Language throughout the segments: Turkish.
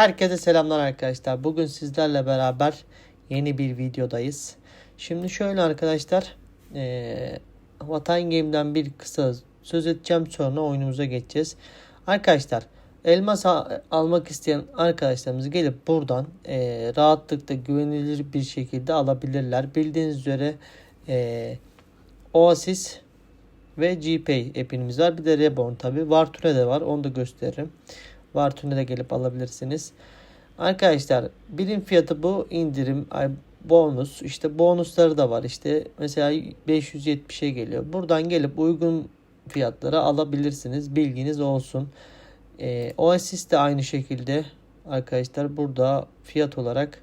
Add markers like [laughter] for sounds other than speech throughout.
Herkese selamlar arkadaşlar. Bugün sizlerle beraber yeni bir videodayız. Şimdi şöyle arkadaşlar. eee Vatan Game'den bir kısa söz edeceğim sonra oyunumuza geçeceğiz. Arkadaşlar elmas al- almak isteyen arkadaşlarımız gelip buradan eee, rahatlıkla güvenilir bir şekilde alabilirler. Bildiğiniz üzere eee Oasis ve GPay app'imiz var. Bir de Reborn tabi. Vartune de var. Onu da gösteririm. Vartune de gelip alabilirsiniz. Arkadaşlar birim fiyatı bu indirim ay, bonus işte bonusları da var işte mesela 570'e geliyor. Buradan gelip uygun fiyatlara alabilirsiniz. Bilginiz olsun. Ee, Oasis de aynı şekilde arkadaşlar burada fiyat olarak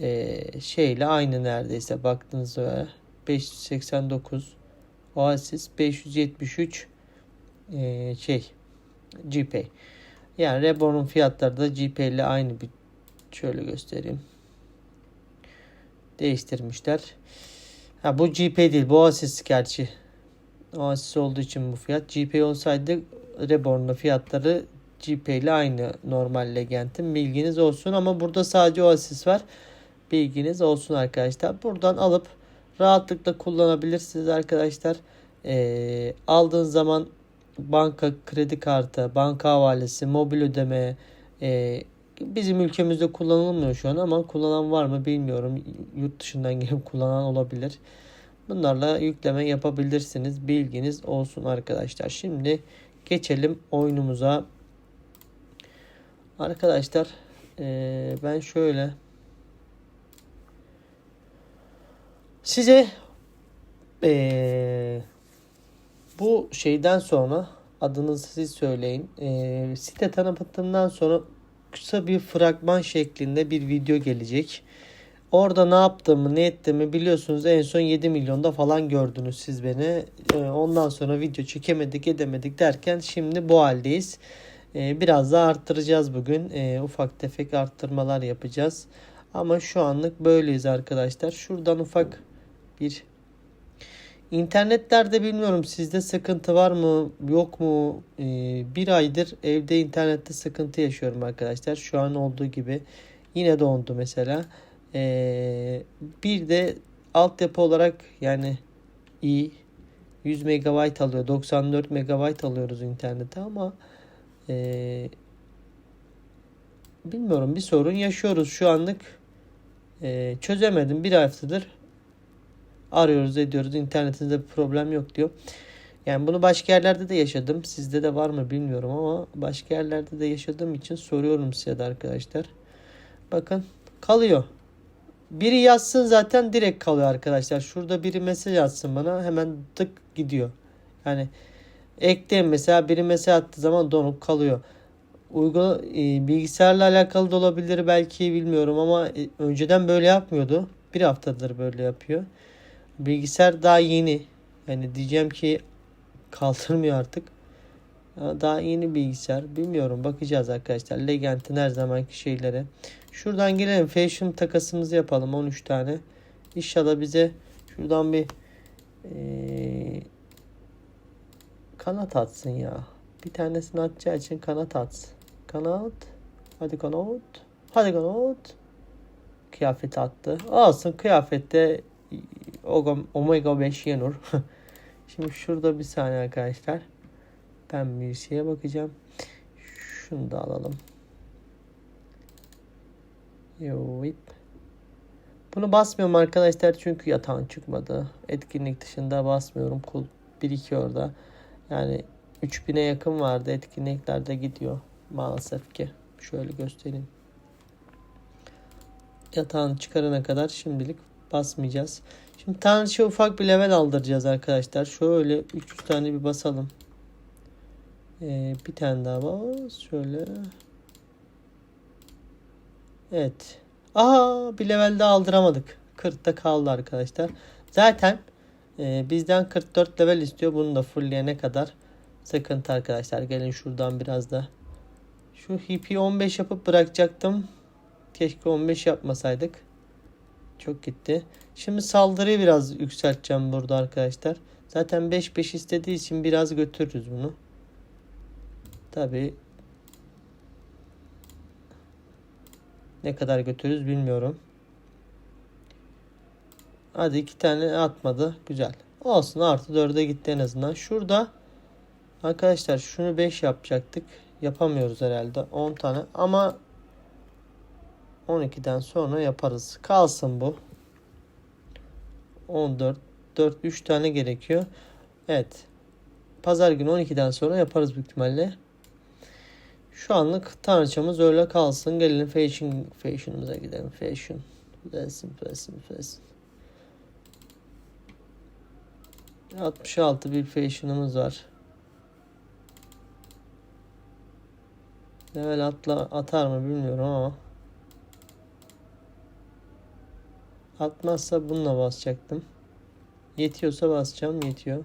e, şeyle aynı neredeyse baktığınızda 589 Oasis 573 e, şey GPay. Yani Reborn'un fiyatları da GPay ile aynı bir şöyle göstereyim. Değiştirmişler. Ha bu GPay değil. Bu Oasis gerçi. Oasis olduğu için bu fiyat. GPay olsaydı Reborn'un fiyatları GPay ile aynı normal Legend'in. Bilginiz olsun ama burada sadece Oasis var. Bilginiz olsun arkadaşlar. Buradan alıp rahatlıkla kullanabilirsiniz arkadaşlar. Ee, aldığın zaman banka kredi kartı, banka havalesi, mobil ödeme e, bizim ülkemizde kullanılmıyor şu an ama kullanan var mı bilmiyorum. Yurt dışından gelip kullanan olabilir. Bunlarla yükleme yapabilirsiniz. Bilginiz olsun arkadaşlar. Şimdi geçelim oyunumuza. Arkadaşlar e, ben şöyle size e, bu şeyden sonra adınızı siz söyleyin. Ee, site tanıtımından sonra kısa bir fragman şeklinde bir video gelecek. Orada ne yaptığımı ne ettiğimi biliyorsunuz. En son 7 milyonda falan gördünüz siz beni. Ee, ondan sonra video çekemedik edemedik derken şimdi bu haldeyiz. Ee, biraz daha arttıracağız bugün. Ee, ufak tefek arttırmalar yapacağız. Ama şu anlık böyleyiz arkadaşlar. Şuradan ufak bir İnternetlerde bilmiyorum sizde sıkıntı var mı yok mu? Ee, bir aydır evde internette sıkıntı yaşıyorum arkadaşlar. Şu an olduğu gibi yine dondu mesela. Ee, bir de altyapı olarak yani iyi 100 MB alıyor 94 MB alıyoruz internete ama ee, bilmiyorum bir sorun yaşıyoruz. Şu anlık Ee, çözemedim. Bir haftadır arıyoruz ediyoruz internetinizde bir problem yok diyor. Yani bunu başka yerlerde de yaşadım. Sizde de var mı bilmiyorum ama başka yerlerde de yaşadığım için soruyorum size de arkadaşlar. Bakın kalıyor. Biri yazsın zaten direkt kalıyor arkadaşlar. Şurada biri mesaj atsın bana hemen tık gidiyor. Yani ekleyin mesela biri mesaj attığı zaman donup kalıyor. Uygun e, bilgisayarla alakalı da olabilir belki bilmiyorum ama e, önceden böyle yapmıyordu. Bir haftadır böyle yapıyor. Bilgisayar daha yeni. Yani diyeceğim ki kaldırmıyor artık. Daha yeni bilgisayar. Bilmiyorum bakacağız arkadaşlar. Legend'in her zamanki şeylere. Şuradan girelim. Fashion takasımızı yapalım. 13 tane. İnşallah bize şuradan bir eee, kanat atsın ya. Bir tanesini atacağı için kanat atsın. Kanat. Hadi kanat. Hadi kanat. Kıyafet attı. Olsun kıyafette Omega 5 Yenur. [laughs] Şimdi şurada bir saniye arkadaşlar. Ben bir şeye bakacağım. Şunu da alalım. Yoip. Bunu basmıyorum arkadaşlar çünkü yatağın çıkmadı. Etkinlik dışında basmıyorum. Kul 1-2 orada. Yani 3000'e yakın vardı. Etkinliklerde gidiyor. Maalesef ki. Şöyle göstereyim. Yatağın çıkarana kadar şimdilik basmayacağız. Şimdi tanrıça ufak bir level aldıracağız arkadaşlar. Şöyle 300 tane bir basalım. Ee, bir tane daha bas. Şöyle. Evet. Aa bir level daha aldıramadık. 40'ta kaldı arkadaşlar. Zaten e, bizden 44 level istiyor. Bunu da fullleyene kadar sıkıntı arkadaşlar. Gelin şuradan biraz da. Şu hippie 15 yapıp bırakacaktım. Keşke 15 yapmasaydık. Çok gitti. Şimdi saldırıyı biraz yükselteceğim burada arkadaşlar. Zaten 5-5 istediği için biraz götürürüz bunu. Tabi Ne kadar götürürüz bilmiyorum. Hadi iki tane atmadı. Güzel. Olsun artı 4'e gitti en azından. Şurada arkadaşlar şunu 5 yapacaktık. Yapamıyoruz herhalde. 10 tane ama 12'den sonra yaparız. Kalsın bu. 14 4 3 tane gerekiyor. Evet. Pazar günü 12'den sonra yaparız büyük ihtimalle. Şu anlık tanrıçamız öyle kalsın. Gelelim fashion fashion'ımıza gidelim. Fashion. Fashion, fashion, fashion. 66 bir fashion'ımız var. Level atla atar mı bilmiyorum ama. Atmazsa bununla basacaktım. Yetiyorsa basacağım. Yetiyor.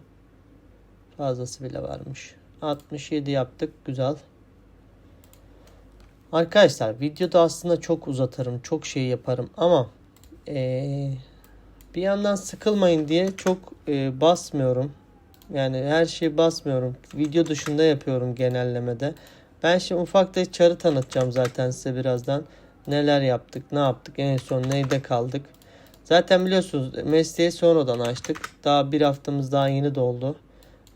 Fazlası bile varmış. 67 yaptık. Güzel. Arkadaşlar videoda aslında çok uzatırım. Çok şey yaparım ama ee, bir yandan sıkılmayın diye çok e, basmıyorum. Yani her şeyi basmıyorum. Video dışında yapıyorum genellemede. Ben şimdi ufak da çarı tanıtacağım zaten size birazdan. Neler yaptık, ne yaptık, en son neyde kaldık. Zaten biliyorsunuz mesleği sonradan açtık. Daha bir haftamız daha yeni doldu.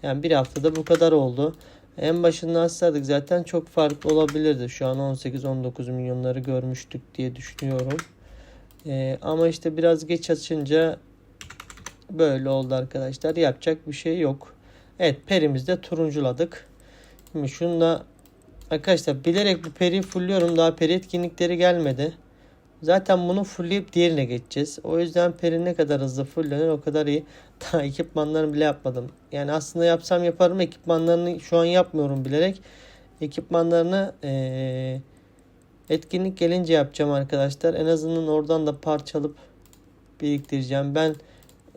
Yani bir haftada bu kadar oldu. En başından açsaydık zaten çok farklı olabilirdi. Şu an 18-19 milyonları görmüştük diye düşünüyorum. Ee, ama işte biraz geç açınca böyle oldu arkadaşlar. Yapacak bir şey yok. Evet perimizi de turunculadık. Şimdi şunu da arkadaşlar bilerek bu peri fulluyorum. Daha peri etkinlikleri gelmedi. Zaten bunu fullleyip diğerine geçeceğiz. O yüzden peri ne kadar hızlı fullenir o kadar iyi. [laughs] Daha ekipmanlarını bile yapmadım. Yani aslında yapsam yaparım. Ekipmanlarını şu an yapmıyorum bilerek. Ekipmanlarını ee, etkinlik gelince yapacağım arkadaşlar. En azından oradan da parçalıp biriktireceğim. Ben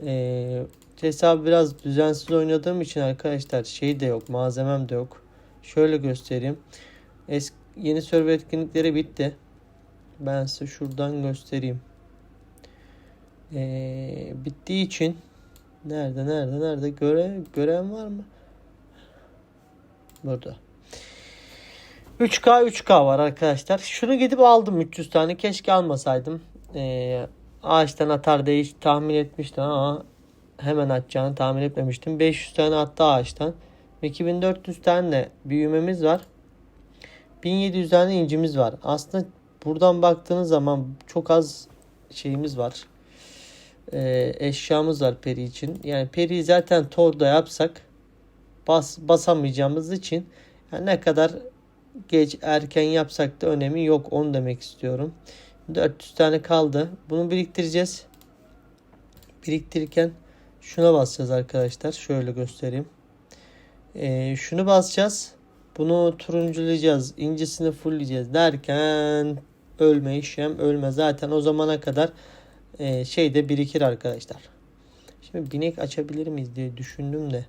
ee, hesabı biraz düzensiz oynadığım için arkadaşlar şey de yok. Malzemem de yok. Şöyle göstereyim. Eski, yeni server etkinlikleri bitti. Ben size şuradan göstereyim. Ee, bittiği için nerede nerede nerede göre gören var mı? Burada. 3K 3K var arkadaşlar. Şunu gidip aldım 300 tane. Keşke almasaydım. Ee, ağaçtan atar diye hiç tahmin etmiştim ama hemen atacağını tahmin etmemiştim. 500 tane attı ağaçtan. 2400 tane büyümemiz var. 1700 tane incimiz var. Aslında buradan baktığınız zaman çok az şeyimiz var. Ee, eşyamız var peri için. Yani peri zaten torda yapsak bas basamayacağımız için yani ne kadar geç erken yapsak da önemi yok. Onu demek istiyorum. 400 tane kaldı. Bunu biriktireceğiz. Biriktirirken şuna basacağız arkadaşlar. Şöyle göstereyim. Ee, şunu basacağız. Bunu turunculayacağız. incisini fullleyeceğiz derken ölme işlem ölme. Zaten o zamana kadar e, şey de birikir arkadaşlar. Şimdi binek açabilir miyiz diye düşündüm de.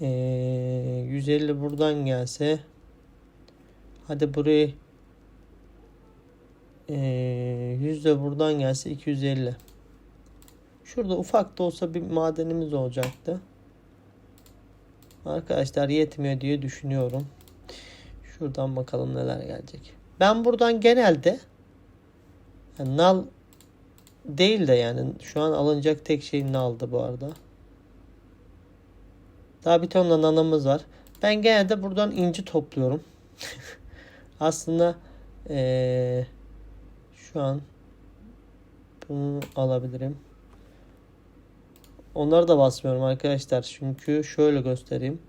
E, 150 buradan gelse. Hadi burayı e, 100 de buradan gelse 250. Şurada ufak da olsa bir madenimiz olacaktı. Arkadaşlar yetmiyor diye düşünüyorum. Şuradan bakalım neler gelecek. Ben buradan genelde yani nal değil de yani şu an alınacak tek şey naldı bu arada. Daha bir tonla nanamız var. Ben genelde buradan inci topluyorum. [laughs] Aslında ee, şu an bunu alabilirim. Onları da basmıyorum arkadaşlar. Çünkü şöyle göstereyim.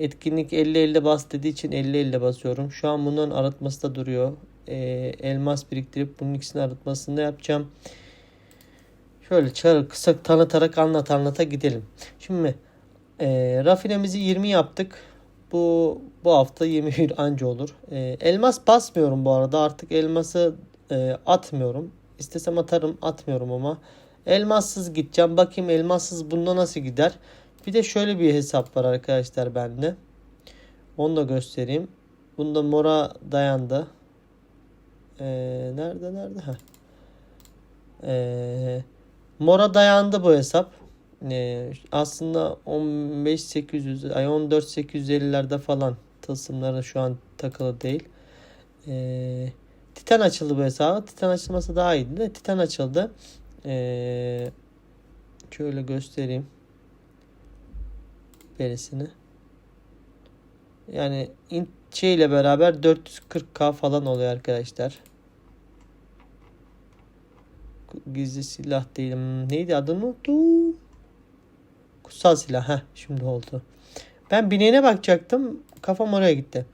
Etkinlik 50-50 bas dediği için 50-50 basıyorum. Şu an bunun arıtması da duruyor. Ee, elmas biriktirip bunun ikisini arıtmasını da yapacağım. Şöyle çarı kısa tanıtarak anlat anlata gidelim. Şimdi e, rafinemizi 20 yaptık. Bu bu hafta 21 anca olur. E, elmas basmıyorum bu arada. Artık elması e, atmıyorum. İstesem atarım atmıyorum ama. Elmassız gideceğim. Bakayım elmassız bunda nasıl gider. Bir de şöyle bir hesap var arkadaşlar bende. Onu da göstereyim. Bunda mora dayandı. Ee, nerede nerede? Heh. Ee, mora dayandı bu hesap. Ee, aslında 15800 ay 14850'lerde falan tılsımları şu an takılı değil. Ee, Titan açıldı bu hesabı. Titan açılması daha iyiydi de Titan açıldı. Ee, şöyle göstereyim. Verisini. Yani in, şey ile beraber 440k falan oluyor arkadaşlar. Gizli silah değilim. Neydi adını. Kutsal silah. Heh, şimdi oldu. Ben bineğine bakacaktım. Kafam oraya gitti.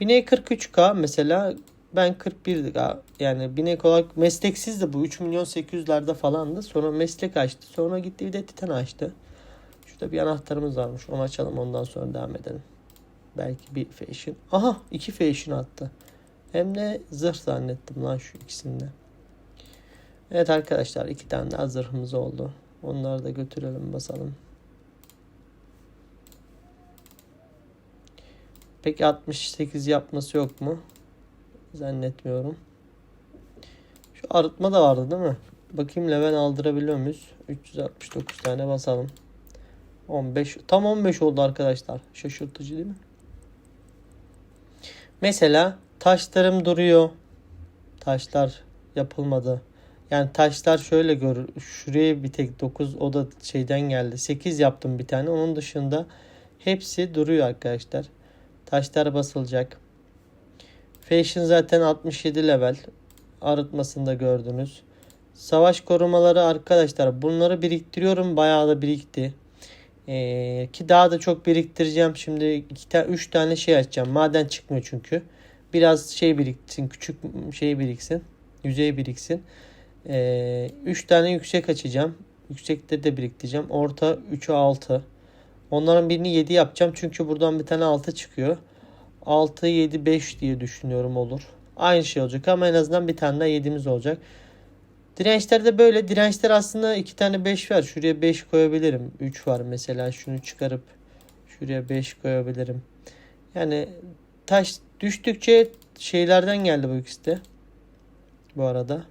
Binek 43k mesela ben 41'di yani binek olarak mesleksiz de bu 3 milyon 800'lerde falandı. Sonra meslek açtı. Sonra gitti bir de Titan açtı. Şurada bir anahtarımız varmış. Onu açalım ondan sonra devam edelim. Belki bir fashion. Aha iki fashion attı. Hem de zırh zannettim lan şu ikisinde. Evet arkadaşlar iki tane daha zırhımız oldu. Onları da götürelim basalım. Peki 68 yapması yok mu? Zannetmiyorum. Şu arıtma da vardı değil mi? Bakayım level aldırabiliyor muyuz? 369 tane basalım. 15 tam 15 oldu arkadaşlar. Şaşırtıcı değil mi? Mesela taşlarım duruyor. Taşlar yapılmadı. Yani taşlar şöyle gör. Şuraya bir tek 9 o da şeyden geldi. 8 yaptım bir tane. Onun dışında hepsi duruyor arkadaşlar. Taşlar basılacak. Fashion zaten 67 level. Arıtmasında gördünüz. Savaş korumaları arkadaşlar bunları biriktiriyorum. Bayağı da birikti. Ee, ki daha da çok biriktireceğim. Şimdi 2 tane 3 tane şey açacağım. Maden çıkmıyor çünkü. Biraz şey biriksin. Küçük şey biriksin. Yüzey biriksin. 3 ee, tane yüksek açacağım. Yüksekte de biriktireceğim. Orta 3'e 6. Onların birini 7 yapacağım. Çünkü buradan bir tane 6 çıkıyor. 6, 7, 5 diye düşünüyorum olur. Aynı şey olacak ama en azından bir tane daha 7'miz olacak. Dirençler de böyle. Dirençler aslında 2 tane 5 var. Şuraya 5 koyabilirim. 3 var mesela. Şunu çıkarıp şuraya 5 koyabilirim. Yani taş düştükçe şeylerden geldi bu ikisi de. Bu arada.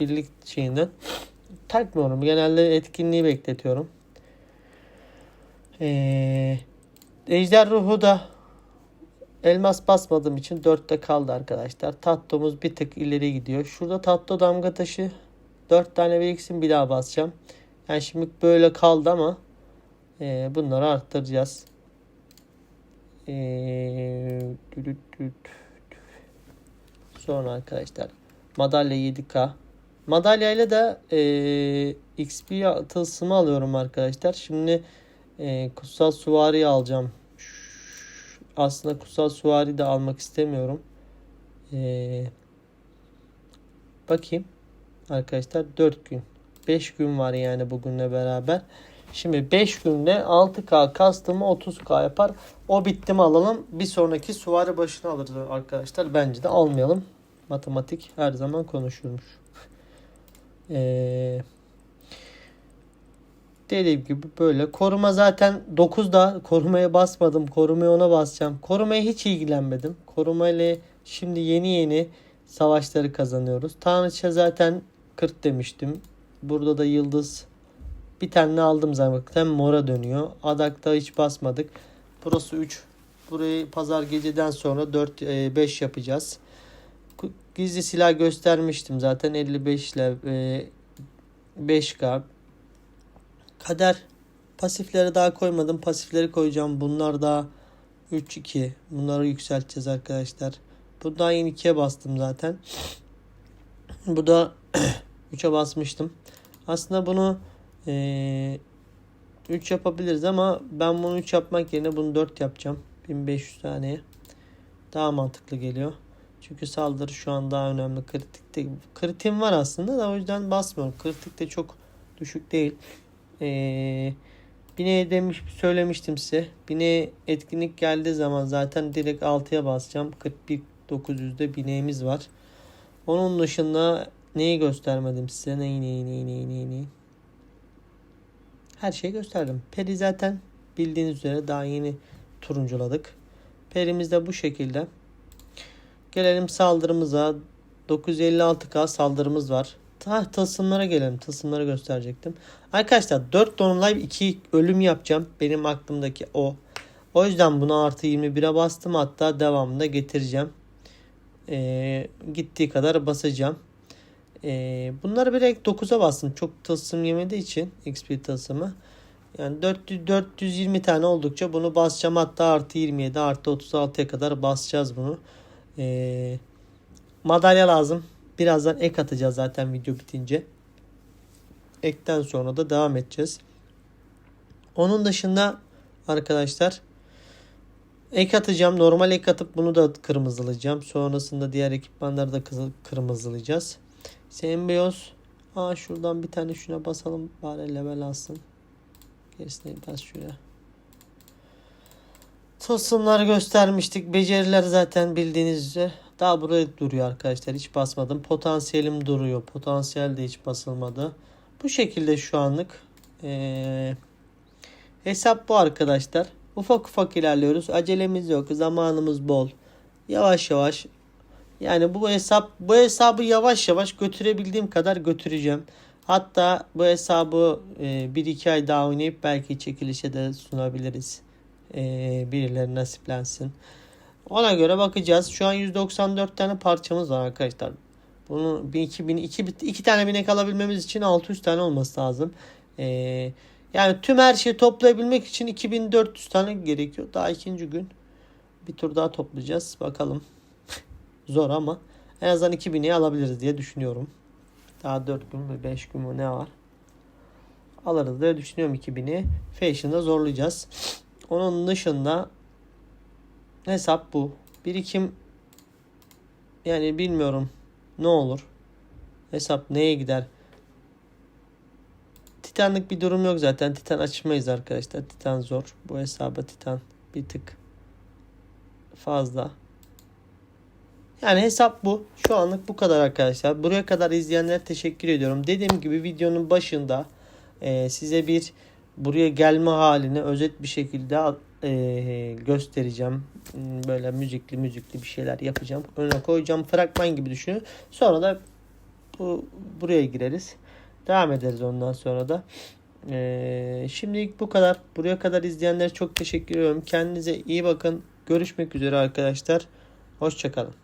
Birlik şeyinden. Takmıyorum. Genelde etkinliği bekletiyorum. Ee, ejder ruhu da elmas basmadığım için 4'te kaldı arkadaşlar. Tattomuz bir tık ileri gidiyor. Şurada tatto damga taşı 4 tane biriksin bir daha basacağım. Yani şimdi böyle kaldı ama e, bunları arttıracağız. E, sonra arkadaşlar madalya 7k. Madalya ile de e, XP tılsımı alıyorum arkadaşlar. Şimdi e, kutsal suvari alacağım. Aslında kutsal suvari de almak istemiyorum. E, bakayım. Arkadaşlar 4 gün. 5 gün var yani bugünle beraber. Şimdi 5 günde 6K kastımı 30K yapar. O bitti mi alalım. Bir sonraki suvari başına alırız arkadaşlar. Bence de almayalım. Matematik her zaman konuşulmuş. Eee Dediğim gibi böyle. Koruma zaten 9'da korumaya basmadım. Korumaya ona basacağım. Korumaya hiç ilgilenmedim. Korumayla şimdi yeni yeni savaşları kazanıyoruz. Tanrıça zaten 40 demiştim. Burada da yıldız bir tane aldım zaten mora dönüyor. Adak'ta hiç basmadık. Burası 3. Burayı pazar geceden sonra 4 5 e, yapacağız. Gizli silah göstermiştim zaten 55 ile 5K Kader pasifleri daha koymadım. Pasifleri koyacağım. Bunlar da 3-2. Bunları yükselteceğiz arkadaşlar. Buradan yeni 2'ye bastım zaten. Bu da [clears throat] 3'e basmıştım. Aslında bunu e, 3 yapabiliriz ama ben bunu 3 yapmak yerine bunu 4 yapacağım. 1500 taneye. Daha mantıklı geliyor. Çünkü saldırı şu an daha önemli. Kritikte, kritiğim var aslında da o yüzden basmıyorum. Kritik de çok düşük değil. Ee, Bine demiş söylemiştim size. Bine etkinlik geldiği zaman zaten direkt 6'ya basacağım. 41 900'de bineğimiz var. Onun dışında neyi göstermedim size? Neyi neyi neyi neyi neyi neyi. Her şeyi gösterdim. Peri zaten bildiğiniz üzere daha yeni turunculadık. Perimiz de bu şekilde. Gelelim saldırımıza. 956k saldırımız var. Ta tılsımlara gelelim. Tılsımları gösterecektim. Arkadaşlar 4 donulay 2 ölüm yapacağım. Benim aklımdaki o. O yüzden buna artı 21'e bastım. Hatta devamında getireceğim. e, gittiği kadar basacağım. E, bunları direkt 9'a bastım. Çok tılsım yemediği için XP tılsımı. Yani 400, 420 tane oldukça bunu basacağım. Hatta artı 27 artı 36'ya kadar basacağız bunu. E, madalya lazım. Birazdan ek atacağız zaten video bitince. Ekten sonra da devam edeceğiz. Onun dışında arkadaşlar ek atacağım. Normal ek atıp bunu da kırmızılayacağım. Sonrasında diğer ekipmanları da kırmızılayacağız. Sembiyoz. Aa şuradan bir tane şuna basalım. Bari level alsın. Gerisine bas şuraya. Tılsımlar göstermiştik. Beceriler zaten bildiğiniz üzere. Daha buraya duruyor arkadaşlar. Hiç basmadım. Potansiyelim duruyor. Potansiyel de hiç basılmadı. Bu şekilde şu anlık. Ee, hesap bu arkadaşlar. Ufak ufak ilerliyoruz. Acelemiz yok. Zamanımız bol. Yavaş yavaş. Yani bu hesap bu hesabı yavaş yavaş götürebildiğim kadar götüreceğim. Hatta bu hesabı 1-2 ay daha oynayıp belki çekilişe de sunabiliriz. E, birileri nasiplensin. Ona göre bakacağız. Şu an 194 tane parçamız var arkadaşlar. Bunu 2000 2 2 tane binek alabilmemiz için 600 tane olması lazım. E, yani tüm her şeyi toplayabilmek için 2400 tane gerekiyor. Daha ikinci gün bir tur daha toplayacağız. Bakalım. [laughs] Zor ama en azından 2000'i alabiliriz diye düşünüyorum. Daha 4 gün mü 5 gün mü ne var? Alırız diye düşünüyorum 2000'i. Fashion'da zorlayacağız. Onun dışında hesap bu. Birikim yani bilmiyorum ne olur. Hesap neye gider? Titanlık bir durum yok zaten. Titan açmayız arkadaşlar. Titan zor. Bu hesaba Titan bir tık fazla. Yani hesap bu. Şu anlık bu kadar arkadaşlar. Buraya kadar izleyenlere teşekkür ediyorum. Dediğim gibi videonun başında e, size bir buraya gelme halini özet bir şekilde e, göstereceğim. Böyle müzikli müzikli bir şeyler yapacağım. Önüne koyacağım. Fragman gibi düşünün. Sonra da bu buraya gireriz. Devam ederiz ondan sonra da. Ee, şimdilik bu kadar. Buraya kadar izleyenlere çok teşekkür ediyorum. Kendinize iyi bakın. Görüşmek üzere arkadaşlar. Hoşçakalın.